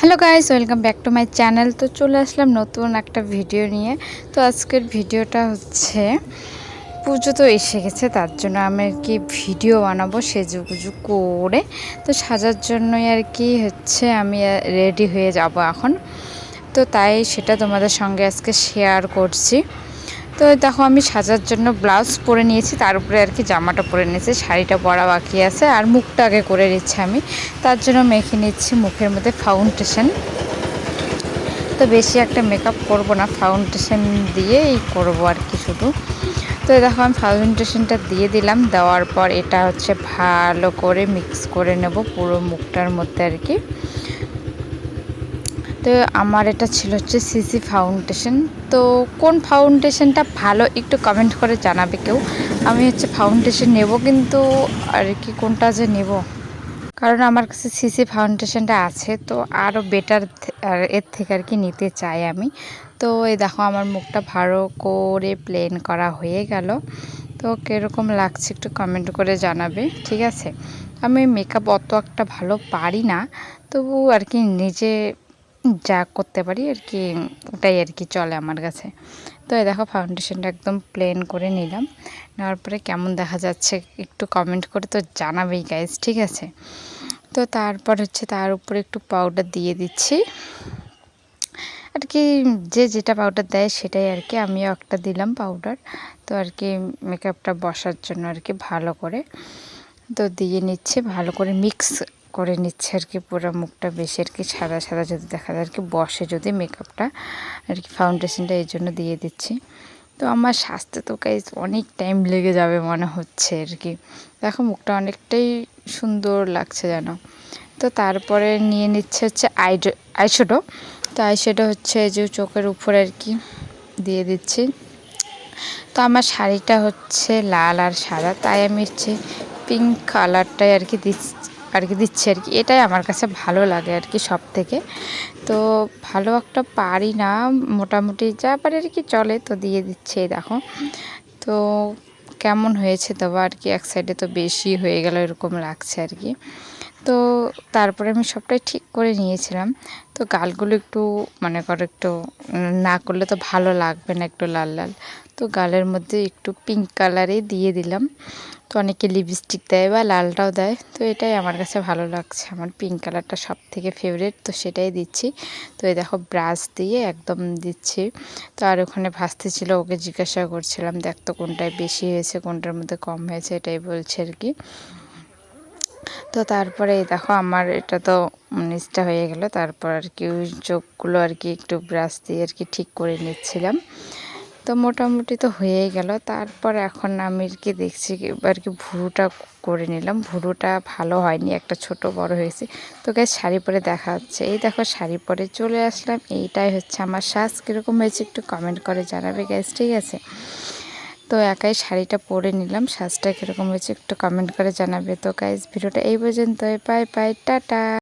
Hello guys welcome back to my channel তো চলে আসলাম নতুন একটা ভিডিও নিয়ে। তো আজকের ভিডিওটা হচ্ছে, পুজো তো এসে গেছে, তার জন্য আমি আর কি ভিডিও বানাবো সেজুগুজু করে। তো সাজার জন্যই আর কি হচ্ছে, আমি রেডি হয়ে যাব এখন। তো তাই সেটা তোমাদের সঙ্গে আজকে শেয়ার করছি। তো দেখো আমি সাজার জন্য ব্লাউজ পরে নিয়েছি, তার উপরে আর কি জামাটা পরে নিয়েছি, শাড়িটা পরা বাকি আছে, আর মুখটা আগে করে নিচ্ছি আমি। তার জন্য মেখে নিচ্ছি মুখের মধ্যে ফাউন্ডেশন তো বেশি একটা মেকআপ করব না ফাউন্ডেশন দিয়েই করব আর কি শুধু। তো দেখো আমি ফাউন্ডেশনটা দিয়ে দিলাম, দেওয়ার পর এটা হচ্ছে ভালো করে মিক্স করে নেব পুরো মুখটার মধ্যে আর কি। তো আমার এটা ছিল হচ্ছে সিসি ফাউন্ডেশন। তো কোন ফাউন্ডেশনটা ভালো একটু কমেন্ট করে জানাবে কেউ। আমি হচ্ছে ফাউন্ডেশন নেব কিন্তু আর কি কোনটা যে নেব। কারণ আমার কাছে সিসি ফাউন্ডেশনটা আছে, তো আরও বেটার এর থেকে আর কি নিতে চাই আমি। তো এই দেখো আমার মুখটা ভালো করে প্লেন করা হয়ে গেল। তো কীরকম লাগছে একটু কমেন্ট করে জানাবে, ঠিক আছে? আমি মেকআপ অত একটা ভালো পারি না, তবু আর কি নিজে যা করতে পারি আর কি, ওটাই আর কি চলে আমার কাছে। তো এই দেখো ফাউন্ডেশনটা একদম প্লেন করে নিলাম। নেওয়ার পরে কেমন দেখা যাচ্ছে একটু কমেন্ট করে তো জানাবেই গাইজ ঠিক আছে? তো তারপর হচ্ছে তার উপরে একটু পাউডার দিয়ে দিচ্ছি। আর কি যে যেটা পাউডার দেয় সেটাই আর কি, আমিও একটা দিলাম পাউডার তো আর কি মেকআপটা বসার জন্য আর কি ভালো করে। তো দিয়ে নিচ্ছে, ভালো করে মিক্স করে নিচ্ছে আর কি, পুরো মুখটা বেশি আর কি সাদা সাদা যদি দেখা যায় আর কি, বসে যদি মেকআপটা আর কি ফাউন্ডেশনটা এই জন্য দিয়ে দিচ্ছি। তো আমার স্বাস্থ্য তো গাইজ অনেক টাইম লেগে যাবে মনে হচ্ছে আর কি। দেখো মুখটা অনেকটাই সুন্দর লাগছে যেন। তো তারপরে নিয়ে নিচ্ছে হচ্ছে আই আইশ্যাডো তো আইশ্যাডো হচ্ছে যে চোখের উপরে আর কি দিয়ে দিচ্ছি। তো আমার শাড়িটা হচ্ছে লাল আর সাদা, তাই আমি হচ্ছে পিঙ্ক কালারটাই আর কি দিচ্ছি আর কি দিচ্ছে আর কি। এটাই আমার কাছে ভালো লাগে আর কি সব থেকে তো ভালো একটা পারি না, মোটামুটি যা পারে আর কি চলে তো দিয়ে দিচ্ছে দেখো। তো কেমন হয়েছে তবে আর কি, এক সাইডে তো বেশি হয়ে গেল, এরকম লাগছে আর কি। তো তারপরে আমি সবটাই ঠিক করে নিয়েছিলাম। তো গালগুলো একটু, মনে করো একটু না করলে তো ভালো লাগবে না একটু লাল লাল। তো গালের মধ্যে একটু পিঙ্ক কালারে দিয়ে দিলাম। তো অনেকে লিপস্টিক দেয় বা লালটাও দেয়। তো এটাই আমার কাছে ভালো লাগছে। আমার পিঙ্ক কালারটা সব থেকে ফেভারিট তো সেটাই দিচ্ছি। তো এই দেখো ব্রাশ দিয়ে একদম দিচ্ছি। তো আর ওখানে ভাসতে ছিল, ওকে জিজ্ঞাসা করছিলাম, দেখ তো কোনটায় বেশি হয়েছে, কোনটার মধ্যে কম হয়েছে? এটাই বলছে আর কি। তো তারপরে দেখো আমার এটা তো নিচটা হয়ে গেল। তারপর আর কি ওই চোখগুলো আর কি একটু ব্রাশ দিয়ে আর কি ঠিক করে নিচ্ছিলাম। তো মোটামুটি তো হয়েই গেল। তারপর এখন আমি আর কি দেখছি আর কি ভুরুটা করে নিলাম। ভুরুটা ভালো হয়নি, একটা ছোট বড় হয়েছে। তো গাছ শাড়ি পরে দেখা হচ্ছে। এই দেখো শাড়ি পরে চলে আসলাম। এইটাই হচ্ছে আমার শ্বাস কীরকম হয়েছে একটু কমেন্ট করে জানাবে গ্যাস ঠিক আছে? তো একাই শাড়িটা পরে নিলাম। সাজটা কীরকম হয়েছে একটু কমেন্ট করে জানাবে। তো গাইজ ভিডিওটা এই পর্যন্ত পাই পাই টাটা।